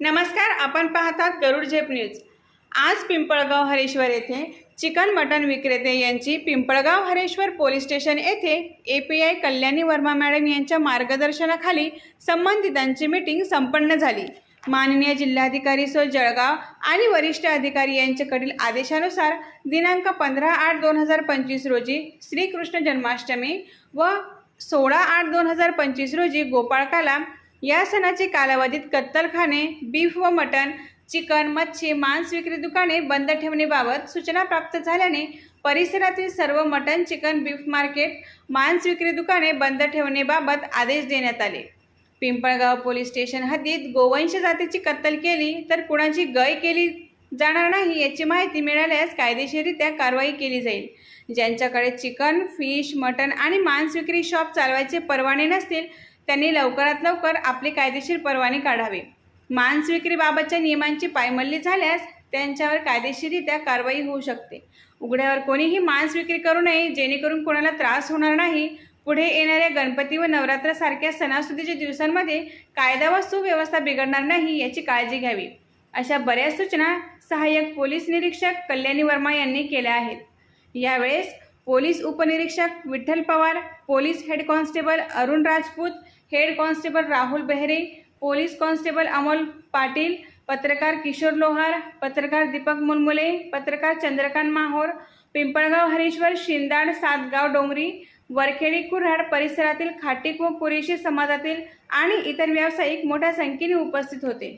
नमस्कार आपण पाहतात गरुड झेप न्यूज. आज पिंपळगाव हरेश्वर येथे चिकन मटन विक्रेते यांची पिंपळगाव हरेश्वर पोलीस स्टेशन येथे A P I Kalyani Verma madam यांच्या मार्गदर्शनाखाली संबंधितांची मीटिंग संपन्न झाली. माननीय जिल्हाधिकारी सो जळगाव आणि वरिष्ठ अधिकारी यांच्याकडील आदेशानुसार दिनांक पंधरा आठ दोन हजार पंचवीस रोजी श्रीकृष्ण जन्माष्टमी व सोळा आठ दोन हजार पंचवीस रोजी गोपाळकाला या सणाचे कालावधीत कत्तलखाने बीफ व मटण चिकन मच्छी मांस विक्री दुकाने बंद ठेवण्याबाबत सूचना प्राप्त झाल्याने परिसरातील सर्व मटण चिकन बीफ मार्केट मांस विक्री दुकाने बंद ठेवण्याबाबत आदेश देण्यात आले. पिंपळगाव पोलीस स्टेशन हद्दीत गोवंश जातीची कत्तल केली तर कुणाची गय केली जाणार नाही याची माहिती मिळाल्यास कायदेशीररित्या कारवाई केली जाईल. ज्यांच्याकडे चिकन फिश मटण आणि मांस विक्री शॉप चालवायचे परवाने नसतील त्यांनी लवकरात लवकर आपले कायदेशीर परवाने काढावे. मांस विक्रीबाबतच्या नियमांची पायमल्ली झाल्यास त्यांच्यावर कायदेशीररित्या कारवाई होऊ शकते. उघड्यावर कोणीही मांस विक्री करू नये जेणेकरून कोणाला त्रास होणार नाही. पुढे येणाऱ्या गणपती व नवरात्रासारख्या सणासुदीच्या दिवसांमध्ये कायदा व सुव्यवस्था बिघडणार नाही याची काळजी घ्यावी. अशा बऱ्याच सूचना सहाय्यक पोलीस निरीक्षक कल्याणी वर्मा यांनी केल्या आहेत. यावेळेस पोलीस उपनिरीक्षक Vitthal Pawar police head constable Arun Rajput head constable Rahul Behare police constable Amol Patil पत्रकार किशोर लोहार पत्रकार दीपक मुलमुले पत्रकार चंद्रकांत माहोर पिंपळगाव हरेश्वर शिंदाड सातगाव डोंगरी वरखेडी कुऱ्हाड परिसरातील खाटीक व कुरेशी समाजातील आणि इतर व्यावसायिक मोठ्या संख्येने उपस्थित होते.